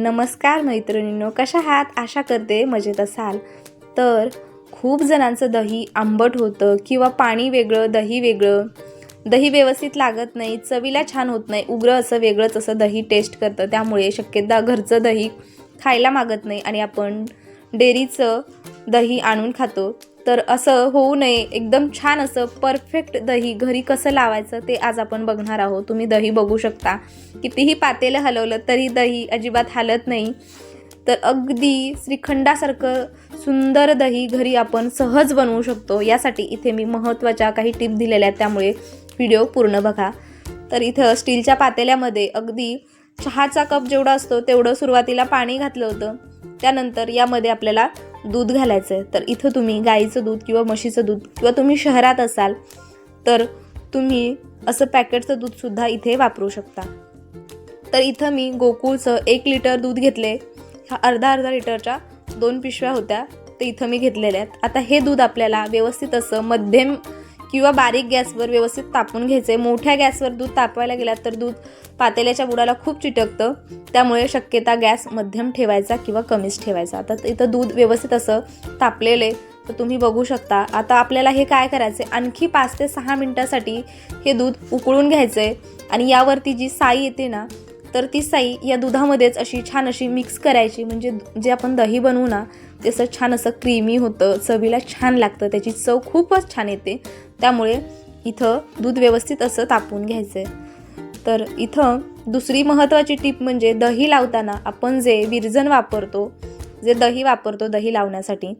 नमस्कार मैत्रिणींनो कशा आहात? आशा करते मजेत असाल. तर खूप जणांचं दही आंबट होतं किंवा पाणी वेगळं दही वेगळं. दही व्यवस्थित लागत नाही चवीला छान होत नाही उग्र असं वेगळंच असं दही टेस्ट करतं. त्यामुळे शक्यता घरचं दही खायला मागत नाही आणि आपण डेअरीचं दही आणून खातो. तर असं होऊ नये. एकदम छान असं परफेक्ट दही घरी कसं लावायचं ते आज आपण बघणार आहोत. तुम्ही दही बघू शकता. कितीही पातेलं हलवलं तरी दही अजिबात हालत नाही. तर अगदी श्रीखंडासारखं सुंदर दही घरी आपण सहज बनवू शकतो. यासाठी इथे मी महत्त्वाच्या काही टिप दिलेल्या आहेत. त्यामुळे व्हिडिओ पूर्ण बघा. तर इथं स्टीलच्या पातेल्यामध्ये अगदी चहाचा कप जेवढा असतो तेवढं सुरुवातीला पाणी घातलं होतं. त्यानंतर यामध्ये आपल्याला दूध घालायचं आहे तर इथं तुम्ही गाईचं दूध किंवा म्हशीचं दूध किंवा तुम्ही शहरात असाल तर तुम्ही असं पॅकेटचं दूधसुद्धा इथे वापरू शकता. तर इथं मी गोकुळचं एक लिटर दूध घेतले ह्या अर्धा अर्धा लिटरच्या दोन पिशव्या होत्या तर इथं मी घेतलेल्या आहेत. आता हे दूध आपल्याला व्यवस्थित असं मध्यम किंवा बारीक गॅसवर व्यवस्थित तापून घ्यायचं आहे मोठ्या गॅसवर दूध तापवायला गेलात तर दूध पातेल्याच्या बुडाला खूप चिटकतं. त्यामुळे शक्यता गॅस मध्यम ठेवायचा किंवा कमीच ठेवायचा. आता इथं दूध व्यवस्थित असं तापलेले तर तुम्ही बघू शकता. आता आपल्याला हे काय करायचं आहे आणखी पाच ते सहा मिनटासाठी हे दूध उकळून घ्यायचं आहे आणि यावरती जी साई येते ना तर ती साई या दुधामध्येच अशी छान अशी मिक्स करायची. म्हणजे जे आपण दही बनवू ना ते छान असं क्रीमी होतं चवीला छान लागतं त्याची चव खूपच छान येते. त्यामुळे इथं दूध व्यवस्थित असं तापवून घ्यायचं आहे तर इथं दुसरी महत्त्वाची टीप म्हणजे दही लावताना आपण जे विरजन वापरतो जे दही वापरतो दही लावण्यासाठी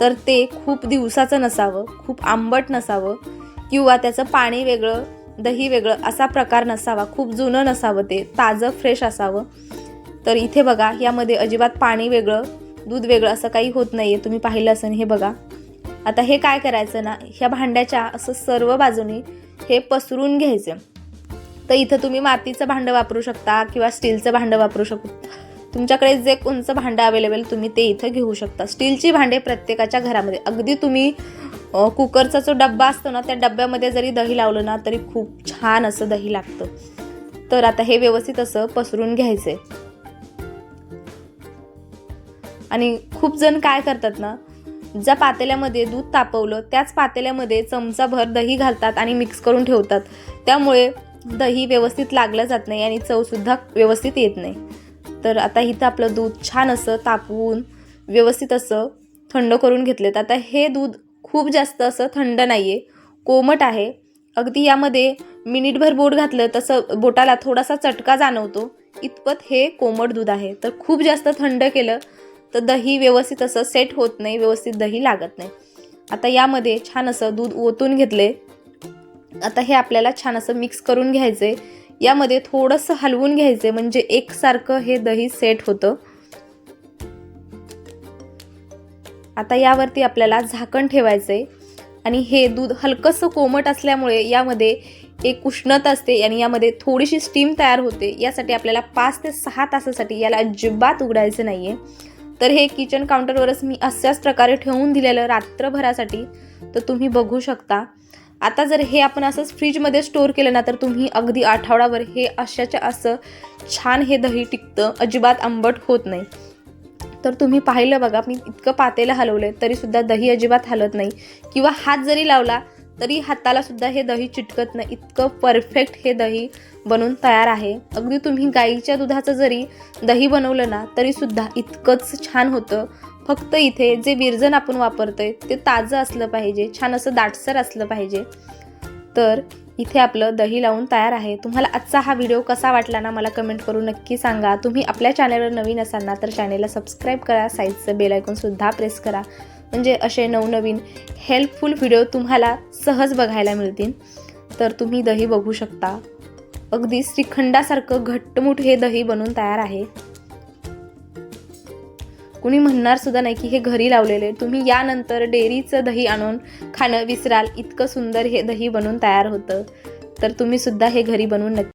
तर ते खूप दिवसाचं नसावं खूप आंबट नसावं किंवा त्याचं पाणी वेगळं दही वेगळं असा प्रकार नसावा खूप जुनं नसावं ते ताजं फ्रेश असावं. तर इथे बघा यामध्ये अजिबात पाणी वेगळं दूध वेगळं असं काही होत नाही आहे तुम्ही पाहिलं असेल हे बघा. आता हे काय करायचं ना ह्या भांड्याच्या असं सर्व बाजूनी हे पसरून घ्यायचं. तर इथं तुम्ही मातीचं भांडं वापरू शकता किंवा स्टीलचं भांडं वापरू शकता. तुमच्याकडे जे कोणचं भांडं अवेलेबल तुम्ही ते इथं घेऊ शकता. स्टीलची भांडे प्रत्येकाच्या घरामध्ये. अगदी तुम्ही कुकरचा जो डब्बा असतो ना त्या डब्यामध्ये जरी दही लावलं ना तरी खूप छान असं दही लागतं. तर आता हे व्यवस्थित असं पसरून घ्यायचं आहे आणि खूप जण काय करतात ना ज्या पातेल्यामध्ये दूध तापवलं त्याच पातेल्यामध्ये चमचाभर दही घालतात आणि मिक्स करून ठेवतात. त्यामुळे दही व्यवस्थित लागलं जात नाही आणि चवसुद्धा व्यवस्थित येत नाही. तर आता इथं आपलं दूध छान असं तापवून व्यवस्थित असं थंड करून घेतलेत. आता हे दूध खूप जास्त असं थंड नाही आहे कोमट आहे. अगदी यामध्ये मिनिटभर बोट घातलं तसं बोटाला थोडासा चटका जाणवतो. इतपत हे कोमट दूध आहे. तर खूप जास्त थंड केलं तर दही व्यवस्थित असं सेट होत नाही व्यवस्थित दही लागत नाही. आता यामध्ये छान असं दूध ओतून घेतले. आता हे आपल्याला छान असं मिक्स करून घ्यायचे. यामध्ये थोडंसं हलवून घ्यायचे म्हणजे एकसारखं हे दही सेट होतं. आता यावरती आपल्याला झाकण ठेवायचं आहे आणि हे दूध हलकंसं कोमट असल्यामुळे यामध्ये एक उष्णता असते आणि यामध्ये थोडीशी स्टीम तयार होते. यासाठी आपल्याला पाच ते सहा तासासाठी याला अजिबात उघडायचं नाही आहे तर हे किचन काउंटरवरच मी अशाच प्रकारे ठेवून दिलेलं रात्रभरासाठी. तर तुम्ही बघू शकता. आता जर हे आपण असंच फ्रीजमध्ये स्टोअर केलं ना तर तुम्ही अगदी आठवडाभर हे अशाच्या असं छान हे दही टिकतं. अजिबात आंबट होत नाही. तर तुम्ही पाहिलं बघा मी इतकं पातेलं हलवलं आहे तरीसुद्धा दही अजिबात हलत नाही. किंवा हात जरी लावला तरी हाताला सुद्धा हे दही चिटकत नाही. इतकं परफेक्ट हे दही बनून तयार आहे. अगदी तुम्ही गाईच्या दुधाचं जरी दही बनवलं ना तरीसुद्धा इतकंच छान होतं. फक्त इथे जे विरजन आपण वापरतोय ते ताजं असलं पाहिजे छान असं दाटसर असलं पाहिजे. तर इथे आपलं दही लावून तयार आहे. तुम्हाला आजचा हा व्हिडिओ कसा वाटला ना मला कमेंट करून नक्की सांगा. तुम्ही आपल्या चॅनलवर नवीन असाल ना तर चॅनेलला सबस्क्राईब करा. साईजचं बेल ऐकूनसुद्धा प्रेस करा. म्हणजे असे नवनवीन हेल्पफुल व्हिडिओ तुम्हाला सहज बघायला मिळतील. तर तुम्ही दही बघू शकता. अगदी श्रीखंडासारखं घट्टमुठ हे दही बनून तयार आहे. कुणी म्हणणार सुद्धा नाही की हे घरी लावलेले. तुम्ही यानंतर डेअरीचं दही आणून खाणं विसराल. इतकं सुंदर हे दही बनून तयार होतं. तर तुम्ही सुद्धा हे घरी बनवून नक्की